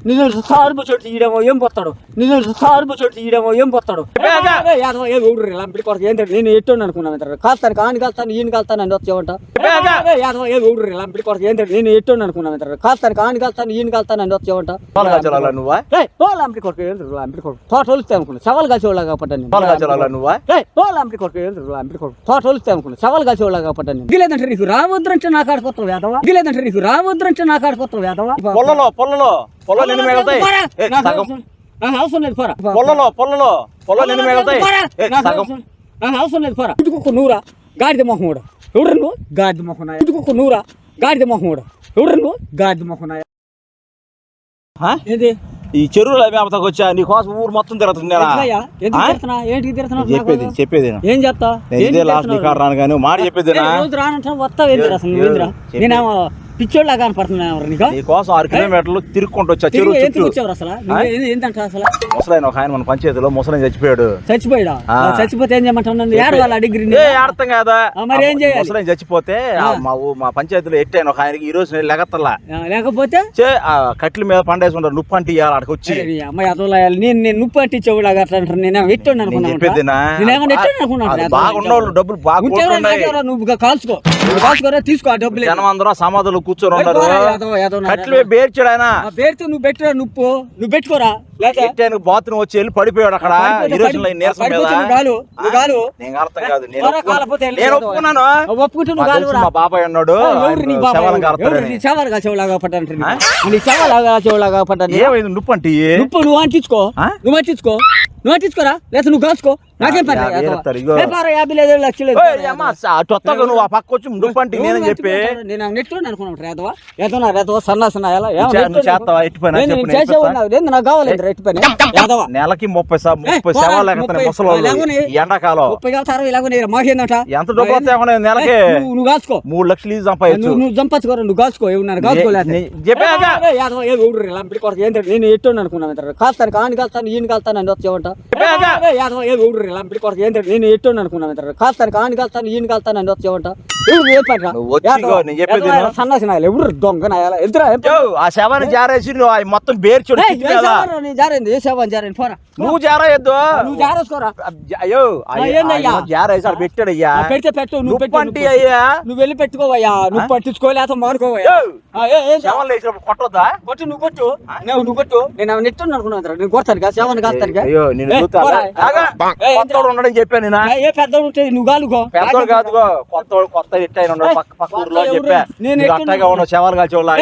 నిన్ను సార్పు చోటు తీయడమో ఏం పోతాడు నిన్ను సార్పు చోటు తీయడమో ఏం పోతాడు ఏ ఊరు లంపిడి కొరకు ఏంటంటే నేను ఎట్టు అనుకున్నాను కాస్తాను కాని కాస్తాను ఈయన కాస్తాను అని వచ్చేవంట యాదవ ఏ ఊరు లంపిడి కొరకు ఏంటంటే నేను ఎట్టు అనుకున్నాను కాస్తాను కాని కాస్తాను ఈయన కాస్తాను అని వచ్చేవంట నువ్వా ఓ లంపిడి కొరకు ఏంటి లంపిడి కొరకు తోట వలిస్తే అనుకున్నా సవాల్ పాలు కాచాలా నువ్వా ఓ లంపిడి కొరకు ఏంటి లంపిడి కొరకు తోట వలిస్తే అనుకున్నా సవాల్ కాసేవాళ్ళగా పడ్డాను దిగలేదంటే నీకు రావద్దంటే నా కాడిపోతావు వేదవా దిగలేదంటే నీకు రావద్దంటే నా కాడిపోతావు వేదవా పొల్లలో పొల్లలో పొల్లలో ఎన్ని మిగులుతాయి అవసరం- లేదు. పోరా. పొల్లలో పొల్లలో పొల్లలో ఎన్ని మిగులుతాయి అవసరం- లేదు పోరా. ఇటుకొక్క నూరా. గాడిద మొహం కూడా. ఎవరు నువ్వు? గాడిద మొహం నాయ ఇటుకొక్క నూరా. గాడిద మొహం కూడా. ఎవరు నువ్వు? గాడిద మొహం? ఏంటి ఈ చెరువుల వచ్చా? నీ కోసం ఊరు మొత్తం తిరుగుతున్నారా నేను చెప్పేది? చెప్పేది ఏం చెప్తా నేను ఇదే లాస్ట్ నీ రాను కానీ మాట చెప్పేది. నేనేమో పిచ్చోళ్ళ కనపడుతున్నా నీకు? నీ కోసం ఆరు కిలోమీటర్లు తిరుక్కుంటూ వచ్చా తిరిగి చెరువు ఎందుకు చుట్టూ. వచ్చావు అసలు? అసలు? ముసలాయన ఒక ఆయన మన పంచాయతీలో ముసలాయన చచ్చిపోయాడు. చచ్చిపోయాడా. చచ్చిపోతే ఏం చేయమంటావు నన్ను? ఏడు వాళ్ళ డిగ్రీ అర్థం కాదా. మరి ఏం చేయాలి? ముసలాయన చచ్చిపోతే మా మా పంచాయతీలో ఎట్టాను ఒక ఆయనకి ఈ రోజు నేను లెగత్తల్లా లేకపోతే? చే ఆ కట్ల మీద పండేసి ఉంటారు నుప్పు అంటే ఇవ్వాలి అక్కడికి వచ్చి. అమ్మాయి నేను నేను నువ్వు అంటించేవాడు అట్లా అంటారు నేను ఎట్టు నేను అనుకున్నాను చెప్పేదినా? నేనేమన్నా ఎట్టు అనుకున్నాను అది బాగున్నోళ్ళు డబ్బులు బాగా కొట్టుకున్నాయి. నువ్వు కాల్చుకో. కాల్చుకోరా తీసుకో ఆ డబ్బులు. జనం అందరూ సమాధులు కూర్చొని నా- కట్లు బేర్చాడు ఆయన పేరుతో నువ్వు పెట్టురా నువ్వు నువ్వు పెట్టుకోరా లేక? ఎట్టానికి బాత్రూమ్ వచ్చి వెళ్ళి పడిపోయాడు అక్కడ. నీరసం నేను అర్థం కాదు నేను. ఒప్పుకున్నాను. ఒప్పుకుంటే మా నువ్వు గాలు తెలుసు మా బాబాయ్ అన్నాడు. నీ ఏమైంది? అంటే నువ్వు నువ్వు అంటించుకో? నువ్వు అంటించుకో. నువ్వు అంటించుకోరా? లేదా నువ్వు కాల్చుకో. నాకేం పని యాభై ఏదో. ఏరుతారు, ఇగో. ఏ పారా, యాభై లేదు లక్షలు లేదు. అట్టొత్తగా నువ్వు ఆ పక్క వచ్చి నుప్పు అంటే నేనని చెప్పి. నేను నెట్ అనుకున్నాను రేతవా ఏదోనా రేతవా సన్నాసన ఎలా? ఏమో నువ్వు చే- నెట్టు నువ్వు చేస్తావా? ఎట్టి పని? నేను- చెప్పు, నేను నేను చేసే చెప్తా. ఉన్నావు లేదు నాకు కావాలి రెట్టు పని? యాదవా? నెలకి ముప్పై సా- ముప్పై సేవలు లేకపోతే ఎండాకాలం. ముప్పై కావాలి అరవై ఇలాగ మాకేందట ఎంత వస్తాయి అనుకున్నా నెలకి? నువ్వు కాల్చుకో. మూడు లక్షలు ఈజీ సంపాదించు. నువ్వు నువ్వు చంపచ్చుకోరా నువ్వు కాల్చుకో. ఏమన్నా కొరకు ఏంటంటే నేను ఎట్టు అనుకున్నాను కాస్తాను కాని కాస్తాను ఈయన కాస్తాను అని వచ్చేవంట. యాదవ ఏ ఊరు లంపిడి కొరకు ఏంటంటే నేను ఎట్టు అనుకున్నాను కాస్తాను కాని కాస్తాను ఈయన కాస్తాను అని వచ్చేవంట ఎవరు ఏ పని రా? నువ్వు వచ్చి యాదవ, ఇగో నేను చెప్పేది యాదవ, విను. సన్నాసి నాయలు ఎవరు దొంగ నాయాల? ఎదురా? ఏం పని? యో, ఆ శవాన్ని జారేసి నువ్వు ఆ మొత్తం బేర్చుడు ఏయ్, ఏ సేవరా నీ జారింది? ఏ సేవ జారింది? పోరా. నువ్వు జారేయద్దు. నువ్వు జారేసుకోరా? అయ్యో ఆ, ఏందయ్యా? జారేసి ఆడ పెట్టాడు అయ్యా. ఆ, పెడితే పెట్టు నువ్వు నువ్వు పెట్టు అయ్యా. నువ్వు వెళ్ళి పెట్టుకోవయ్యా. నువ్వు పట్టించుకోలేక మానుకోవయ్యా. యో, ఆ, ఏ- ఏం చేయాలి? శవాలు వేసినప్పుడు కొట్టొద్దా? కొట్టు నువ్వు కొట్టు. నువ్వు నువ్వు కొట్టు. నేను నెట్టు అనుకున్నాను నేను కొడతాను కదా సేవను కాస్తాను అయ్యో నేను ఏయ్, చూస్తా. పోరా. ఆగా. ఏయ్, కొత్తోడు ఉన్నాడని చెప్పాను ఏ- ఏ పెద్ద ఉంటుంది నువ్వు పెద్దోడు కాదుగో. కొత్తోడు కొత్త ఎట్ట అయిన ఉన్నాడు. పక్క పక్క ఊర్లో అని చెప్పా. నేను అట్టగా ఉన్నావు శవాలు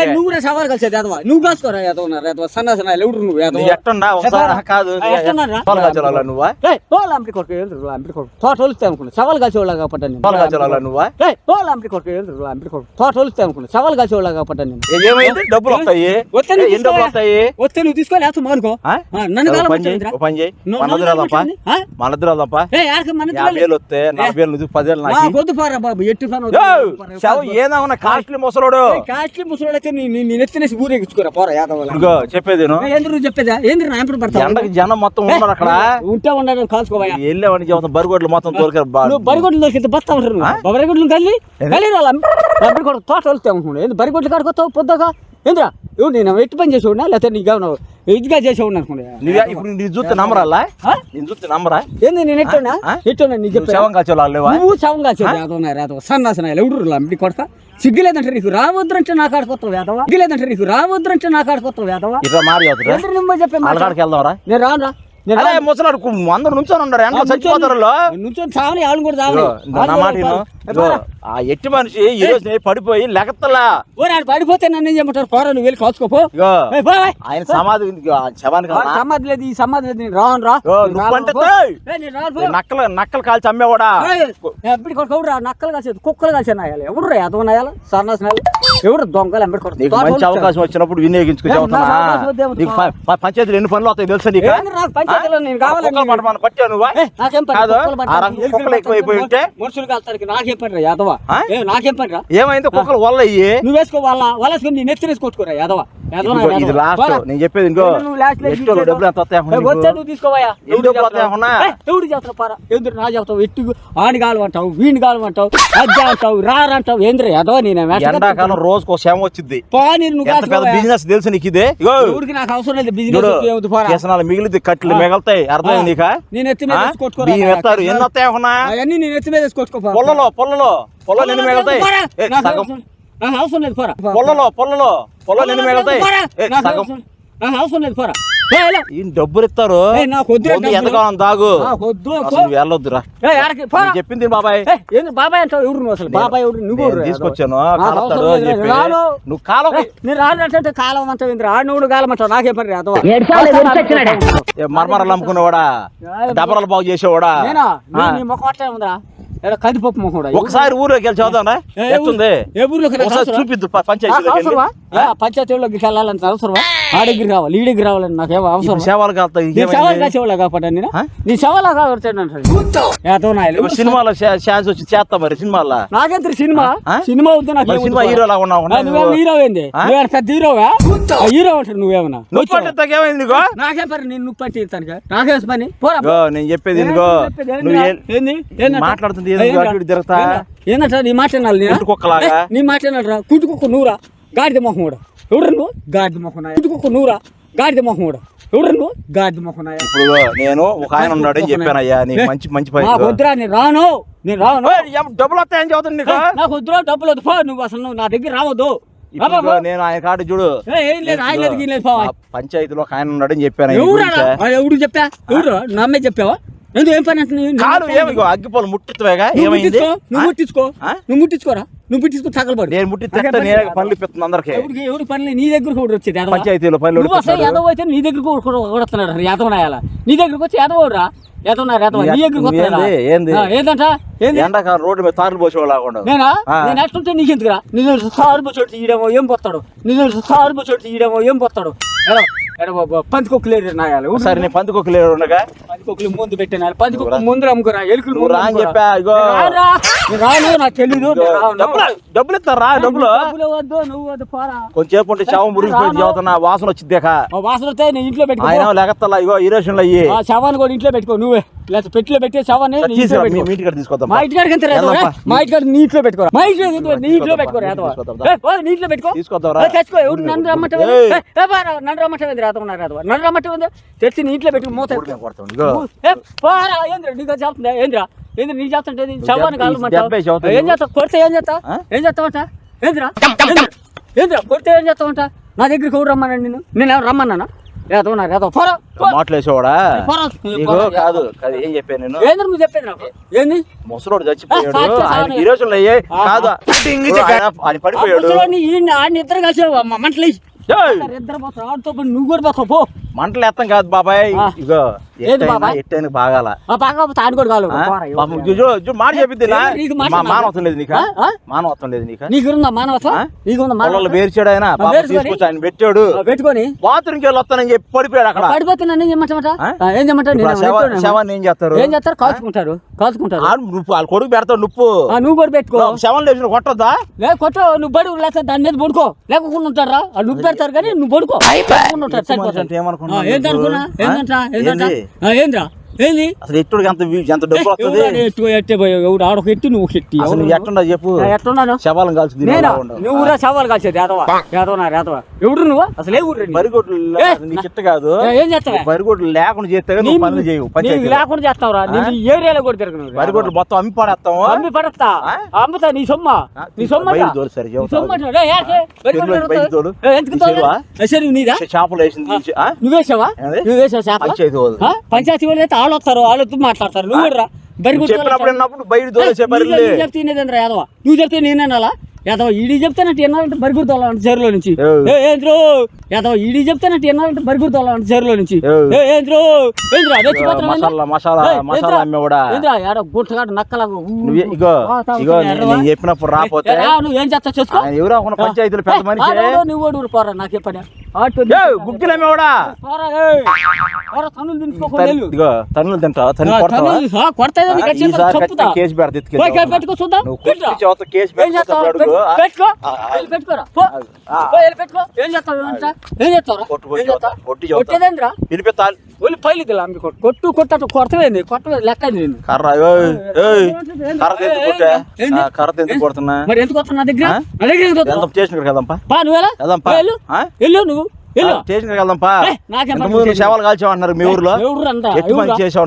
నువ్వు కూడా సవాల్ కలిసేది యాదవ నువ్వు కాసుకోరా యాదవ ఉన్నారు సన్నాసన ఎవడు నువ్వు నువ్వు ఎట్టున్నా? ఒకసారి? కాదు? శవాలు కాల్చేవాళ్ళ నువ్వా? ఏయ్, ఓ లాంపి కొడుకు ఏంద్రు లాంపి కొడుకు. తోట వలిస్తే అనుకున్నా. సవాల్ కాసేవాళ్ళగా పడ్డాను నేను. శవాలు కాల్చేవాళ్ళ నువ్వా? ఏయ్, ఓ లాంపి కొడుకు ఏంద్రు లాంపి కొడుకు. తోట వలిస్తే అనుకున్నా. సవాల్ కాసేవాళ్ళగా పడ్డాను నేను. ఏమైంది? డబ్బులు వస్తాయి? డబ్బులు వస్తాయి? వస్తే నువ్వు తీసుకోవాలి మానుకో. నన్ను కాలం పని చేయి, మన యాభై వేలు వస్తే నలభై వేలు నువ్వు పదివేలు మా నాకు. గొద్దు పారా బాబు ఎట్టి ఏదన్నా కాస్ట్లీ. ముసలోడు? కాస్ట్లీ ఊరేగించుకోరా యాదవ్ చెప్పేది. ఎందుకు చెప్పేదా? నా ఎండకి జనం మొత్తం ఉన్నారు అక్కడ. ఉంటే కాల్చుకోవా చెబుతాం బరిగొడ్లు మొత్తం తోలుకారు నువ్వు బరిగొడ్లు బస్తా ఉంటారు బరిగొడ్లు కూడా తోట వెళ్తే బరిగొడ్లు కాడుకొస్తావు పొద్దుగా? ఏంద్రా? నేను ఎట్టి పని చేసి ఉన్నా లేకపోతే నీకు ఇదిగా చేసి ఉన్నా అనుకున్నా నువ్వు ఇప్పుడు నీ చూస్తే నమ్మరాలా? నేను చూస్తే నమ్మరా? ఏంది నేను ఎట్టున్నా ఆ? ఎట్టున్నా నీకు చెప్పా శవం కాల్చేవాళ్ళు లేవా నువ్వు యాదవ యాదవ. సన్నాసన ఎవడు లాంటి కొడక? సిగ్గులేదంటే నీకు రావద్దంటే నా కాడిపోతావు వేదవా సిగ్గులేదంటే నీకు రావద్దంటే నా కాడిపోతావు వేదవా ఇట్లా మారి చెప్పే వెళ్దాంరా. నేను రాను రా అదే ముసలాడు అందరు నుంచొని ఉన్నారు. ఎండ చచ్చిపోతారు వాళ్ళు. నుంచొని చావని ఆవులు కూడా చావని. నా మాట ఆ ఎట్టి మనిషి ఈ రోజు పడిపోయి ఓ నాడు పడిపోతే నన్ను ఏం చేయమంటారు? పోరా నువ్వు వెళ్ళి కాచుకోపో. ఆయన సమాధి శవానికి సమాధి లేదు ఈ సమాధి లేదు నేను రాను రా. నక్కలు నక్కలు కాల్చి అమ్మేవాడా? ఏయ్, ఎప్పటి కొడుకు రా నక్కలు కలిసేది కుక్కలు కలిసి నాయాలి ఎవడు రా ఎదవ నాయాలి? సన్నాసి నాయాలి? ఎవడు దొంగలు ఎంబడి మంచి అవకాశం వచ్చినప్పుడు వినియోగించుకు ఏ, చెబుతున్నా నాకు అవకాశం వద్దే, నీకు ప- ప- పంచాయతీలు ఎన్ని పనులు వస్తాయి తెలుసా నీకు? నాకు? నేను పని? పని యాదవ? నాకేం పని ఏమైంది? కుక్కలు వల్ల నువ్వు వేసుకో వాళ్ళ వాళ్ళ వేసుకొని నీ నెత్తి వేసుకోవచ్చుకోరా యాదవ. ఇది లాస్ట్. నేను చెప్పేది ఇంకో. డబ్బులు ఎంత నువ్వు? ఎవడు చేస్తావు? పారా. ఎందుకు నా చెప్తావు ఎట్టు అంటావు వీణి అంటావు అజ్జా అంటావు రారంటావు ఏంద్ర యాదవ నేను? ఎండాకాలం రోజుకు ఒక వచ్చింది పా నేను నువ్వు. బిజినెస్ తెలుసు నీకు ఇదే? ఎవరికి నాకు అవసరం లేదు బిజినెస్ మిగిలితే కట్లు. మిగలుతాయి. అర్థమైంది నీక? నేను ఎత్తి మీద వేసుకోవచ్చుకోరా. బియ్యం ఎత్తారు. ఎన్ని వస్తాయి ఏమన్నా? అవన్నీ నేను ఎత్తి మీద వేసుకోవచ్చుకో పొల్లలో పొల్లలో. పొల్లలో ఎన్ని మిగులుతాయి. అవసరం- లేదు పొల్లలో పొల్లలో. పొల్లలో ఎన్ని మిగులుతాయి. అవసరం- లేదు పోరా. ఈ డబ్బులు ఇస్తారు. ఎంతకాలం దాగు. వెళ్ళొద్దురా. చెప్పింది బాబాయ్? ఏంది బాబాయ్ అంటావు? ఎవరు నువ్వు అసలు? బాబాయ్ ఎవరు? నువ్వు? తీసుకొచ్చాను కాలుస్తాడు అని చెప్పి. నువ్వు కాలం నేను కాలం అంటావు ఇంద్ర ఆడు నువ్వు కాలం అంటావు నాకే పని రాదు మర్మరాలు అమ్ముకునేవాడా? డబరాలు బాగు చేసేవాడా? అట్లే ఉందా ఏదో కందిపప్పు ముఖం కూడా. ఒకసారి ఊర్లోకి వెళ్ళి చదువుతాం ఏ ఊర్లోకి? చూపిద్దు ప- నాకు పంచాయతీలోకి వెళ్ళి అవసరమా? ఆ దగ్గర రావాలి ఈ దగ్గర రావాలని నాకేమో అవసరం ఇప్పుడు సేవలు సవాల్? కాసేవాళ్ళ కాపాడా నేను? నీ సవాల్ ఇప్పుడు సినిమాలో ఛాన్స్ వచ్చి చేస్తా మరి సినిమాలో. నాకెంత సినిమా? సినిమా వద్దు నాకు సినిమా హీరో లాగా ఉన్నావు? నువ్వేమో హీరో ఏంది ఆ? నువ్వేమైనా పెద్ద హీరోవా? ఆ హీరో అంటారు నువ్వేమన్నా? నువ్వు పట్టిస్తాక ఏమైంది నీకు? నాకే పని నేను నువ్వు పట్టి ఇస్తాను నాకేం పని? పోరా. నేను చెప్పేది నువ్వు మాట్లాడుతుంది తిరుగుతా. ఏందంట నీ మాట వినాలి నేనా? కుట్టు కుక్కలాగా. ఏ, నీ మాట వినాలిరా కుట్టు కుక్క నూరా గాడిద మొహం కూడా ఎవడు నువ్వు గాడిద మొహం కుక్క నూరా గాడిద మొహం కూడా ఎవడు నువ్వు గాడిద మొహం. ఇప్పుడు నేను ఒక ఆయన ఉన్నాడు అని చెప్పాను అయ్యా నీకు మంచి మంచి పని నాకు వద్దురా నేను రాను. నేను రాను. డబ్బులు వస్తాయని చదువుతుంది నీకు? వద్దురా డబ్బులు వద్దు. నువ్వు అసలు నువ్వు నా దగ్గర రావద్దు. నేను ఆయన కాడు చూడు. పంచాయతీలో ఒక ఆయన ఉన్నాడు అని చెప్పాను. ఎవడు చెప్పా? ఎవరు? నమ్మే చెప్పావా? ఎందుకు ఏం పని అంటే నీ- నీ- కాదు ఏమి ఇగో, అగ్గిపోలు ముట్టుతావేగా? నువ్వు ఏమైంది? నువ్వు? ముట్టించుకో? నువ్వు ముట్టించుకోరా? నువ్వు ముట్టించుకో తగలబడి నేను ముట్టి తెస్తే నేనే పనులు ఇప్పిస్తుంది అందరికి ఎవరికి ఎవరి పనులు నీ దగ్గరకు కూడా వచ్చేది యాదవ. పంచాయతీలో పనులు నువ్వు అసలు. యాదవ్ అయితే నీ దగ్గరకు కూడా కొడుతున్నాడు యాదవ్ నాయాల నీ దగ్గరకు వచ్చి యాదవ్ రా యాదవ్ నా యాదవ్ నీ దగ్గరకు వస్తున్నాడా? ఏంది? ఏంది? ఆ, ఏందంట ఏంది ఎండాకాలం రోడ్డు మీద తారులు పోసేవాళ్ళు లేకుండా నేనా. నేను ఎట్లుంటే బొచ్చోటి తీయడమో ఏం పోతాడు? నిన్ను సారు బొచ్చోటి తీయడమో ఏం పోతాడు? నాయాలి సరే నేను ఉండగా? పందికొక్కులు ముందు ముందు అమ్ముకురా ఎలుకలు రా. అని అమ్ముకురా. చెప్పా ఇగో. నేను రానురా. నేను రాను నాకు తెలీదు నేను రాను. డబ్బులు డబ్బులు ఇస్తారా డబ్బులు. డబ్బులు వద్దు నువ్వు వద్దు పోరా. కొంచెంసేపు ఉంటే శవం మురిగిపోయి చదువుతున్నా వాసన వచ్చిద్దాక వాసన వస్తే నేను ఇంట్లో పెట్టుకో. ఆయన ఇగో అయ్యి ఆ శవాన్ని కూడా ఇంట్లో పెట్టుకో నువ్వే. లేకపోతే పెట్టిలో పెట్టే శవాన్ని తీసుకొద్దాం మా? వెళ్దాంపా. మా ఇంటికాడ నీ ఇంట్లో పెట్టుకోరా. మా ఇంట్లో ఎందుకు? నీ ఇంట్లో పెట్టుకోరా పెట్టుకో. తెచ్చుకో. ఎవడు నన్ను రమ్మంటే ఏయ్. నన్ను రమ్మంటే రేతవా రేతవా? నన్ను రమ్మంటే ఉంది తెచ్చి మూత పోరా ఏంద్రా నీకు ఏంద్రా ఏంద్ర నీ చదువుతావు ఏం చేస్తావు? కొడితే ఏం చేస్తావు? ఆ? ఏం చేస్తావంట ఏంద్రా ఏంద్రా? ఏంద్రా కొడితే ఏం చేస్తావంట నా దగ్గరికి ఎవరు రమ్మన్నాను నేను నేను ఎవరు రమ్మన్నానా? నా. నీకు కాదు కాదు ఏం చెప్పాను నేను? నువ్వు చెప్పేది నాకు? ఏంది? ముసలోడు చచ్చిపోయాడు. ఆయన. ఈ రోజుల్లో అయ్యే ఆహా. కాదు ఆయన పడిపోయాడు. ఆయన ఇద్దరు కలిసి మంటలు! ఇద్దరు పోతారు. ఆడుతో నువ్వు కూడా పోతావు పో. మంటలు ఎత్తం కాదు బాబాయ్. ఇగో ఏది? ఎట్టైనా బాగాల. కూడా కావాలి పాపం మాట చెప్పిద్ది నాకు. మానవత్వం లేదు నీకు? మానవత్వం నీకు? మానవత్వం? ఆయన? తీసుకొచ్చి ఆయన పెట్టాడు. పెట్టుకొని? బాత్రూమ్కి వెళ్ళి వస్తానని చెప్పి పడిపోయాడు అక్కడ. పడిపోతే నన్ను ఏం? ఆ, ఏం. శవాన్ని ఏం చేస్తారు? ఏం చేస్తారు? కాల్చుకుంటారు. కాల్చుకుంటారు. నువ్వు వాళ్ళ కొడుకు పెడతావు నువ్వు. నువ్వు కూడా పెట్టుకో. శవం లేచిన కొట్టద్దా? లే కొట్టు నువ్వు బడు లేకపోతే దాని మీద పడుకో. లేకుండా ఉంటారా ఆ, నువ్వు పెడతారు కానీ నువ్వు పడుకో. లేకుండా ఉంటారు. ఎక్కువ మనిషి సరిపోతుంది అంటే ఏమనుకున్నావు ఆ, ఏంటనుకున్నా? ఏంటంట? ఏంద్రా ఏంది? అసలు ఎట్టుడికి ఎంత వీ- ఎంత డబ్బు వస్తుంది? ఎట్టు ఎట్టే ఎవడు ఆడొక ఎట్టు నువ్వు ఎట్టి? అసలు నువ్వు ఎట్టుండో చెప్పు. ఎట్టున్నాను శవాలను కాల్చి తినే నేనా? వాళ్ళ ఉండవు. నువ్వు ఊరా సవాలు కాల్చేది యాదవ యాదవ నా యాదవ ఎవడు నువ్వు? అసలు ఏ ఊరు బరిగొడ్లు నీకు ఇట్ట కాదు. ఏం చేస్తావా? బరిగొడ్లు లేకుండా చేస్తే నువ్వు పనులు చేయవు పంచాయతీ లేకుండా చేస్తావురా. నేను ఈ ఏరియాలో కూడా తిరగను బరిగొడ్లు మొత్తం అమ్మి పడేస్తాము. అమ్మి పడతా ఆ? అమ్ముతా నీ సొమ్మ. నీ సొమ్మ సరే, నీదా? చేపలు వేసింది? నువ్వేసావా? నువ్వేసావా చేప పంచాయతీ వాళ్ళు. ఆ? వాళ్ళు వాళ్ళు వస్తారు వాళ్ళతో మాట్లాడతారు? నువ్వు కూడా చెప్పినప్పుడు బయట తోలేసే బరిలే నువ్వు చెప్తే యాదవ? నువ్వు చెప్తే నేనేనాలా యాదవ ఈడీ చెప్తానంటే ఎన్నాలంటే బరిగురు తోలాలంటే చెరువులో నుంచి. ఏంద్రో? యాదవ ఈడీ చెప్తానంటే ఎన్నాలంటే బరిగురు తోలాలంటే చెరువులో నుంచి. ఏంద్రో? ఏంద్రా? నక్కలాగా నువ్వు ఇగో ఆ, తాగుతున్నా, ఇగో ఎర్రవా? నేను చెప్పినప్పుడు రాపోతే ఏ, రా, నువ్వు ఏం చేస్తావు చూసుకో? ఎవరో పంచాయతీలు పెద్ద మనిషి? నువ్వు పోరా నాకే పని. పోరా, తన్నులు కేసు పెడతా పెట్టుకో చూద్దాం. కుట్టి కేసు? పెట్టుకో పెట్టుకోరా. పెట్టుకో. ఏం చేస్తావు? ఏం? కొట్టు, కొట్టు చేస్తావు? పైలు ఇదిలా అమ్మి కొడతవేంది? లెక్క కొడుతున్నా? మరి ఎందుకు దగ్గర? నా నువ్వు వెళ్ళు? స్టేషన్ వెళ్దాంపా స్టేషన్? శవాలు మీ ఊర్లో. ఎట్టి? చేసావు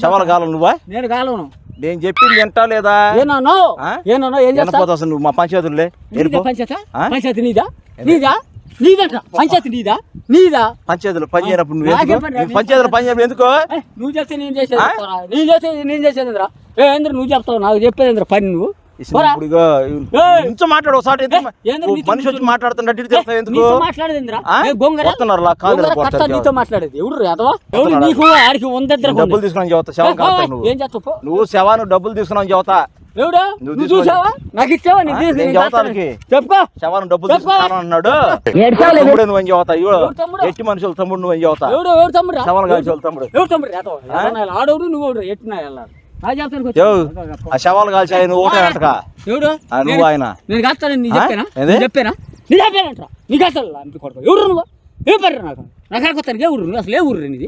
శవాలు కాలం నువ్వా? నేను కాలను. నేను చెప్పింది వింటా లేదా? ఏనానో? ఆ? ఏనానో? ఏం అసలు నువ్వు? మా పంచాయతీలే. పంచాయత? నీదా? నీదా? నీదంట. పంచాయతీ నీదా? నీదా? పంచాయతీలో పని చేయనప్పుడు నువ్వు పంచాయతీలో పని ఎందుకు? ఏ, నువ్వు చేస్తే నేను చేసేది. నేను చేసేది నేను చేసేది ఏ నువ్వు చెప్తావు. నాకు చెప్పేది పని నువ్వు. ఇంచు మాట్లాడు ఒకసారి మనిషి వచ్చి మాట్లాడుతున్నట్టు మాట్లాడేది ఎవడు. నీకు ఆడికి డబ్బులు తీసుకున్నాను చెబుతా శవం కాస్తా నువ్వు. ఏం చేస్తావు? పో. నువ్వు శవాను డబ్బులు తీసుకున్నావు చెబుతా. ఎవడు? నువ్వు. చూసావా? నాకు ఇచ్చావా. చెప్పుకో. శవాను డబ్బులు. తీసుకున్నాను అన్నాడు. తమ్ముడు నువ్వు ఏం చెబుతా? ఎట్టి మనుషులు తమ్ముడు నువ్వు ఏం చెబుతా. ఎవడు? ఎవడు తమ్ముడు? శవాలు ఎవడు ఆడోడు నువ్వు ఎట్టినా వెళ్ళాలి ఆ శవాలు కాల్చాయి నువ్వు ఒకటే అంటకా ఎవడు? ఆ, నువ్వు ఆయన. నేను నీ? చెప్పానా? నేను చెప్పానా? నీ చెప్పానంట నీ కాస్తాను కొడుకో. ఎవరు నువ్వు? ఏ పర్రు నాకు? నాకు ఏ ఊరు అసలు ఏ ఊరు నీది?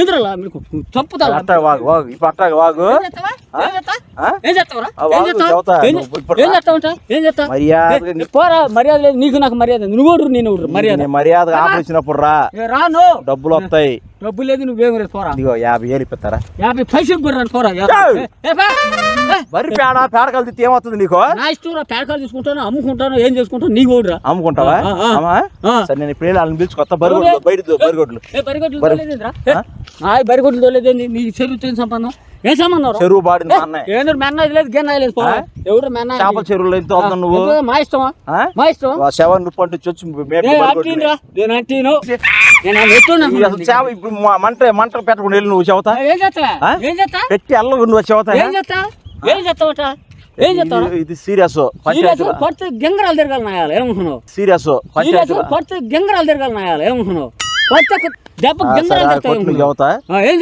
ఎదురులా మీకు చంపుతా అట్ట వాగు వాగు. ఇప్పుడు అట్టాగ వాగు. ఏం చేస్తావురా? ఏం చేస్తావు? ఏం చేస్తావు? పోరా మర్యాద లేదు. నీకు నాకు మర్యాద నువ్వు ఊరు నేను ఊరు మర్యాద. ఆఫర్ ఇచ్చినప్పుడు రా. రాను. డబ్బులు వస్తాయి. డబ్బు లేదు నువ్వేం లేదు పోరా. ఇదిగో యాభై వేలు ఇప్పిస్తారా? యాభై పైసలు కూడా రాను పోరా వరి పేడ పేడ కలిసి ఏమవుతుంది నీకు? నా ఇష్టం రా. పేడకాలు తీసుకుంటాను అమ్ముకుంటాను ఏం చేసుకుంటాను నీకు ఓడురా అమ్ముకుంటావా. సరే నేను ఇప్పుడు వాళ్ళని పిలుచు కొత్త బరిగొడ్లు బయట బరిగొడ్లు బరిగొడ్లు నా బరిగొడ్లు తోలేదేంది నీ చెరువు ఏం సంబంధం? ఏం సంబంధం? చెరువు మా అన్నయ్య. ఏంద్ర మెన్న లేదు గిన్న లేదు ఎవరు మెన్న చేపల చెరువులో ఎంత నువ్వు? మా ఇష్టమా? ఆ? మా ఇష్టం ఆ శవం నువ్వు పంటు చొచ్చు మేక నేను అంటీను ఇప్పుడు మా- మంట మంట పెట్టకుండా వెళ్ళి నువ్వు చెబుతా ఏం ఆ? చేస్తా పెట్టి అల్లగు నువ్వు చెబుతా ఏం చేస్తా ఏం చేస్తావట? ఏం చేస్తావు ఇది- సీరియస్ కొడితే గంగరాలు తిరగాలి నాయాలి ఏమనుకున్నావు సీరియస్ కొడితే గంగరాలు తిరగాలి నాయాలి ఏమనుకున్నావు కొడితే దెబ్బ ఆ, సరే, గంగరాలు ఆ, తిరుగుతాయి కొట్టు నువ్వు ఏమనుకున్నావు? చెబుతా ఆ, ఏం